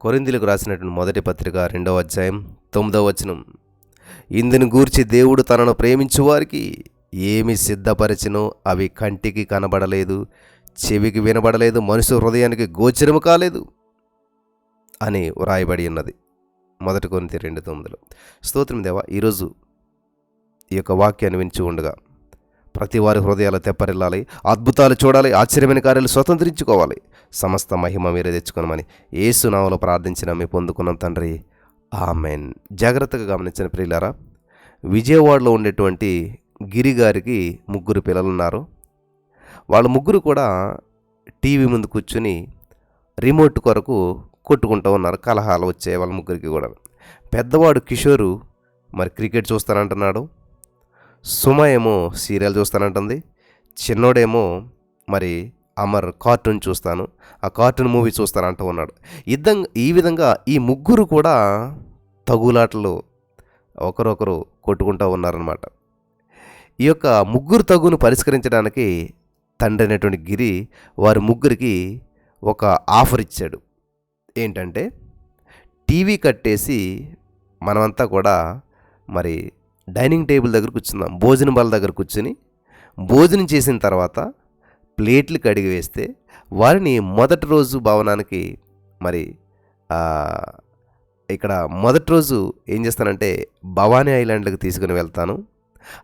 కొరిందులకు రాసినటువంటి మొదటి పత్రిక రెండవ అధ్యాయం తొమ్మిదవ వచనం. ఇందును గూర్చి దేవుడు తనను ప్రేమించు వారికి ఏమి సిద్ధపరిచినో అవి కంటికి కనబడలేదు చెవికి వినబడలేదు మనుషు హృదయానికి గోచరము కాలేదు అని వ్రాయబడి ఉన్నది. మొదటి కొన్ని రెండు తొమ్మిదిలో. స్తోత్రం దేవా ఈరోజు ఈ యొక్క వాక్యాన్ని వించి ఉండగా ప్రతి వారి హృదయాలు తెప్పరిల్లాలి అద్భుతాలు చూడాలి ఆశ్చర్యమైన కార్యాలు స్వతంత్రించుకోవాలి. సమస్త మహిమ మీరే తెచ్చుకోనమని ఏసునామలో ప్రార్థించిన మీ పొందుకున్నాం తండ్రి. ఆమెన్. జాగ్రత్తగా గమనించిన ప్రియులారా విజయవాడలో ఉండేటువంటి గిరి గారికి ముగ్గురు పిల్లలు ఉన్నారు వాళ్ళ ముగ్గురు కూడా టీవీ ముందు కూర్చుని రిమోట్ కొరకు కొట్టుకుంటూ ఉన్నారు కలహాలు వచ్చాయి వాళ్ళ ముగ్గురికి కూడా. పెద్దవాడు కిషోరు మరి క్రికెట్ చూస్తానంటున్నాడు. సుమ ఏమో సీరియల్ చూస్తానంటుంది. చిన్నోడేమో మరి అమర్ కార్టూన్ చూస్తాను. ఆ కార్టూన్ మూవీ చూస్తాను అంటూ ఉన్నాడు. ఇద్దం ఈ విధంగా ఈ ముగ్గురు కూడా తగులాటలు ఒకరొకరు కొట్టుకుంటూ ఉన్నారనమాట ఈ యొక్క ముగ్గురు తగును పరిష్కరించడానికి తండ్రి అనేటువంటి గిరి వారి ముగ్గురికి ఒక ఆఫర్ ఇచ్చాడు. ఏంటంటే టీవీ కట్టేసి మనమంతా కూడా మరి డైనింగ్ టేబుల్ దగ్గర కూర్చుందాం. భోజనం బల్ల దగ్గర కూర్చుని భోజనం చేసిన తర్వాత ప్లేట్లు కడిగి వేస్తే వారిని మొదటి రోజు భవనానికి మరి ఇక్కడ మొదటి రోజు ఏం చేస్తానంటే భవానీ ఐలాండ్కి తీసుకుని వెళ్తాను.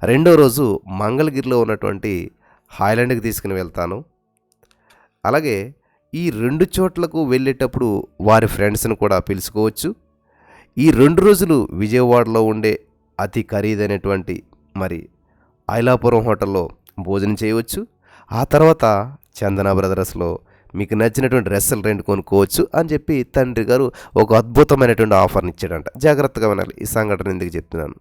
రెండో రోజు మంగళగిరిలో ఉన్నటువంటి హాయ్లాండ్కి తీసుకుని వెళ్తాను. అలాగే ఈ రెండు చోట్లకు వెళ్ళేటప్పుడు వారి ఫ్రెండ్స్ని కూడా పిలుచుకోవచ్చు. ఈ రెండు రోజులు విజయవాడలో ఉండే అతి ఖరీదైనటువంటి మరి ఐలాపురం హోటల్లో భోజనం చేయవచ్చు. ఆ తర్వాత చందన బ్రదర్స్లో మీకు నచ్చినటువంటి డ్రెస్సులు రెండు కొనుక్కోవచ్చు అని చెప్పి తండ్రి గారు ఒక అద్భుతమైనటువంటి ఆఫర్ని ఇచ్చాడంట. జాగ్రత్తగా వినాలి. ఈ సంఘటన ఎందుకు చెప్తున్నాను?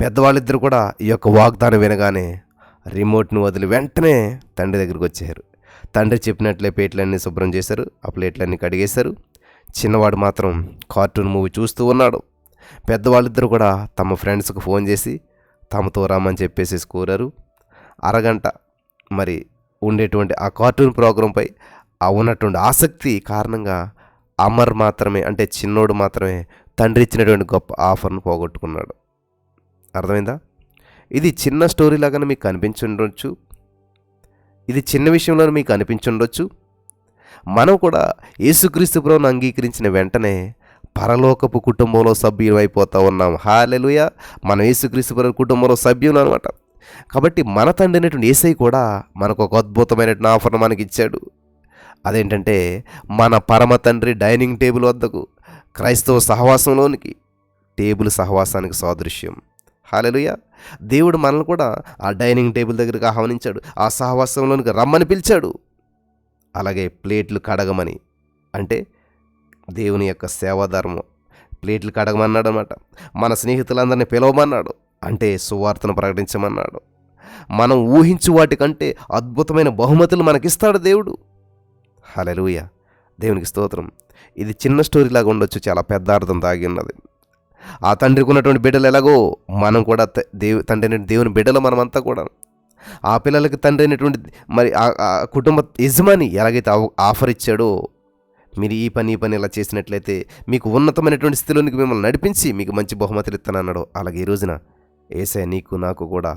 పెద్దవాళ్ళిద్దరు కూడా ఈ యొక్క వాగ్దానం వినగానే రిమోట్ను వదిలి వెంటనే తండ్రి దగ్గరికి వచ్చారు. తండ్రి చెప్పినట్లే ప్లేట్లన్నీ శుభ్రం చేశారు. ఆ ప్లేట్లన్నీ కడిగేశారు. చిన్నవాడు మాత్రం కార్టూన్ మూవీ చూస్తూ ఉన్నాడు. పెద్దవాళ్ళిద్దరు కూడా తమ ఫ్రెండ్స్కి ఫోన్ చేసి తమతో రమ్మని చెప్పేసి కోరారు. అరగంట మరి ఉండేటువంటి ఆ కార్టూన్ ప్రోగ్రాంపై ఆ ఉన్నటువంటి ఆసక్తి కారణంగా అమర్ మాత్రమే అంటే చిన్నోడు మాత్రమే తండ్రి ఇచ్చినటువంటి గొప్ప ఆఫర్ను పోగొట్టుకున్నాడు. అర్థమైందా? ఇది చిన్న స్టోరీ లాగానే మీకు కనిపించుండొచ్చు ఇది చిన్న విషయంలో మీకు అనిపించుండొచ్చు. మనం కూడా యేసుక్రీస్తు ప్రభుని అంగీకరించిన వెంటనే పరలోకపు కుటుంబంలో సభ్యులు అయిపోతూ ఉన్నాం. హాలెలుయ. మనం యేసుక్రీస్తు కుటుంబంలో సభ్యులు అనమాట కాబట్టి మన తండ్రి అనేటువంటి ఏసై కూడా మనకు ఒక అద్భుతమైనటువంటి ఆఫర్ మనకి ఇచ్చాడు. అదేంటంటే మన పరమ తండ్రి డైనింగ్ టేబుల్ వద్దకు క్రైస్తవ సహవాసంలోనికి టేబుల్ సహవాసానికి సాదృశ్యం. హాలెలుయ. దేవుడు మనల్ని కూడా ఆ డైనింగ్ టేబుల్ దగ్గరికి ఆహ్వానించాడు. ఆ సహవాసంలోనికి రమ్మని పిలిచాడు. అలాగే ప్లేట్లు కడగమని. అంటే దేవుని యొక్క సేవాధర్మం. ప్లేట్లు కడగమన్నాడు అనమాట మన స్నేహితులందరినీ పిలవమన్నాడు. అంటే సువార్తను ప్రకటించమన్నాడు. మనం ఊహించు వాటికంటే అద్భుతమైన బహుమతులు మనకిస్తాడు దేవుడు. హలెలూయ దేవునికి స్తోత్రం. ఇది చిన్న స్టోరీ లాగా ఉండొచ్చు. చాలా పెద్ద అర్థం దాగి ఉన్నది. ఆ తండ్రికి ఉన్నటువంటి బిడ్డలు ఎలాగో మనం కూడా దేవు తండ్రి దేవుని బిడ్డలు మనమంతా కూడా. ఆ పిల్లలకి తండ్రి అయినటువంటి మరి ఆ ఆ కుటుంబ యజమాని ఎలాగైతే ఆఫర్ ఇచ్చాడో మీరు ఈ పని ఈ పని ఇలా చేసినట్లయితే మీకు ఉన్నతమైనటువంటి స్థితిలోనికి మిమ్మల్ని నడిపించి మీకు మంచి బహుమతులు ఇస్తానన్నాడు. అలాగే ఈ రోజున ఏసే నీకు నాకు కూడా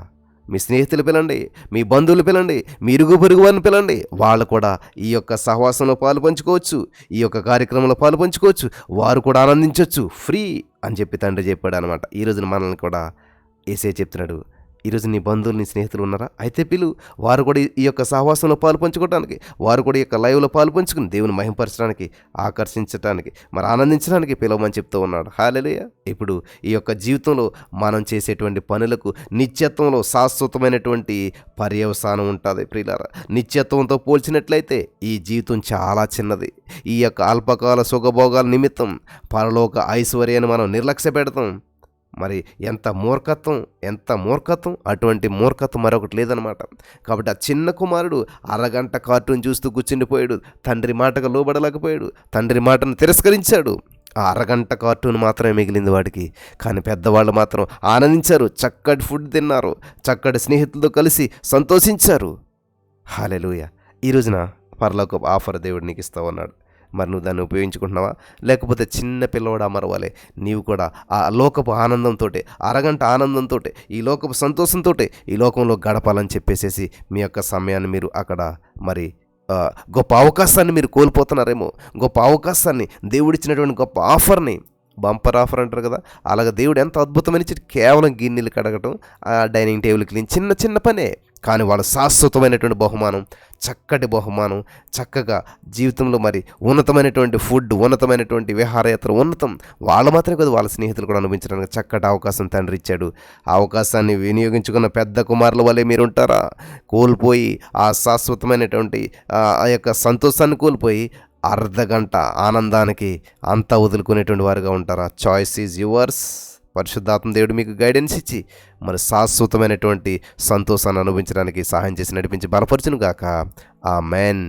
మీ స్నేహితులు పిలండి మీ బంధువులు పిలండి మీ ఇరుగు పొరుగు వారిని పిలండి వాళ్ళు కూడా ఈ యొక్క సహవాసంలో పాలు పంచుకోవచ్చు ఈ యొక్క కార్యక్రమంలో పాలు పంచుకోవచ్చు వారు కూడా ఆనందించవచ్చు ఫ్రీ అని చెప్పి తండ్రి చెప్పాడు అనమాట ఈ రోజున మనల్ని కూడా ఏసే చెప్తున్నాడు. ఈరోజు నీ బంధువులు నీ స్నేహితులు ఉన్నారా? అయితే పిలు వారు కూడా ఈ యొక్క సహవాసంలో పాలు పంచుకోవడానికి వారు కూడా ఈ యొక్క లైవ్లో పాలు పంచుకుని దేవుని మహింపరచడానికి ఆకర్షించడానికి మరి ఆనందించడానికి పిలవమని చెప్తూ ఉన్నాడు. హాలేలుయ. ఇప్పుడు ఈ యొక్క జీవితంలో మనం చేసేటువంటి పనులకు నిత్యత్వంలో శాశ్వతమైనటువంటి పర్యవసానం ఉంటుంది ప్రియులారా. నిత్యత్వంతో పోల్చినట్లయితే ఈ జీవితం చాలా చిన్నది. ఈ యొక్క అల్పకాల సుఖభోగాల నిమిత్తం పరలోక ఐశ్వర్యాన్ని మనం నిర్లక్ష్య పెడతాం. మరి ఎంత మూర్ఖత్వం ఎంత మూర్ఖత్వం? అటువంటి మూర్ఖత్వం మరొకటి లేదనమాట కాబట్టి ఆ చిన్న కుమారుడు అరగంట కార్టూన్ చూస్తూ కూర్చుండిపోయాడు. తండ్రి మాటకు లోబడలేకపోయాడు. తండ్రి మాటను తిరస్కరించాడు. ఆ అరగంట కార్టూన్ మాత్రమే మిగిలింది వాడికి. కానీ పెద్దవాళ్ళు మాత్రం ఆనందించారు. చక్కటి ఫుడ్ తిన్నారు. చక్కటి స్నేహితులతో కలిసి సంతోషించారు. హాలెలూయ. ఈ రోజున పరలోక ఆఫర్ దేవుడు నీకు ఇస్తావు అన్నాడు మరి నువ్వు దాన్ని ఉపయోగించుకుంటున్నావా? లేకపోతే చిన్న పిల్లవాడు అమరవాలే నీవు కూడా ఆ లోకపు ఆనందంతో అరగంట ఆనందంతో ఈ లోకపు సంతోషంతో ఈ లోకంలో గడపాలని చెప్పేసేసి మీ యొక్క సమయాన్ని మీరు అక్కడ మరి గొప్ప అవకాశాన్ని మీరు కోల్పోతున్నారేమో. గొప్ప అవకాశాన్ని దేవుడిచ్చినటువంటి గొప్ప ఆఫర్ని బంపర్ ఆఫర్ అంటారు కదా అలాగ దేవుడు ఎంత అద్భుతమైన కేవలం గిన్నెలు కడగటం ఆ డైనింగ్ టేబుల్ క్లీన్ చిన్న చిన్న పనే. కానీ వాళ్ళ శాశ్వతమైనటువంటి బహుమానం చక్కటి బహుమానం చక్కగా జీవితంలో మరి ఉన్నతమైనటువంటి ఫుడ్ ఉన్నతమైనటువంటి విహారయాత్ర ఉన్నతం వాళ్ళు మాత్రమే కాదు వాళ్ళ స్నేహితులు కూడా అనుభవించడానికి చక్కటి అవకాశం తండ్రి ఇచ్చాడు. ఆ అవకాశాన్ని వినియోగించుకున్న పెద్ద కుమారుల వల్లే మీరు ఉంటారా కోల్పోయి ఆ శాశ్వతమైనటువంటి ఆ ఆ యొక్క సంతోషాన్ని కోల్పోయి అర్ధగంట ఆనందానికి అంతా వదులుకునేటువంటి వారుగా ఉంటారా? చాయిస్ ఈజ్ యువర్స్ పరిశుద్ధాత్మ దేవుడు మీకు గైడెన్స్ ఇచ్చి మరి శాశ్వతమైనటువంటి సంతోషాన్ని అనుభవించడానికి సహాయం చేసి నడిపించి బలపరచును గాక ఆ మెన్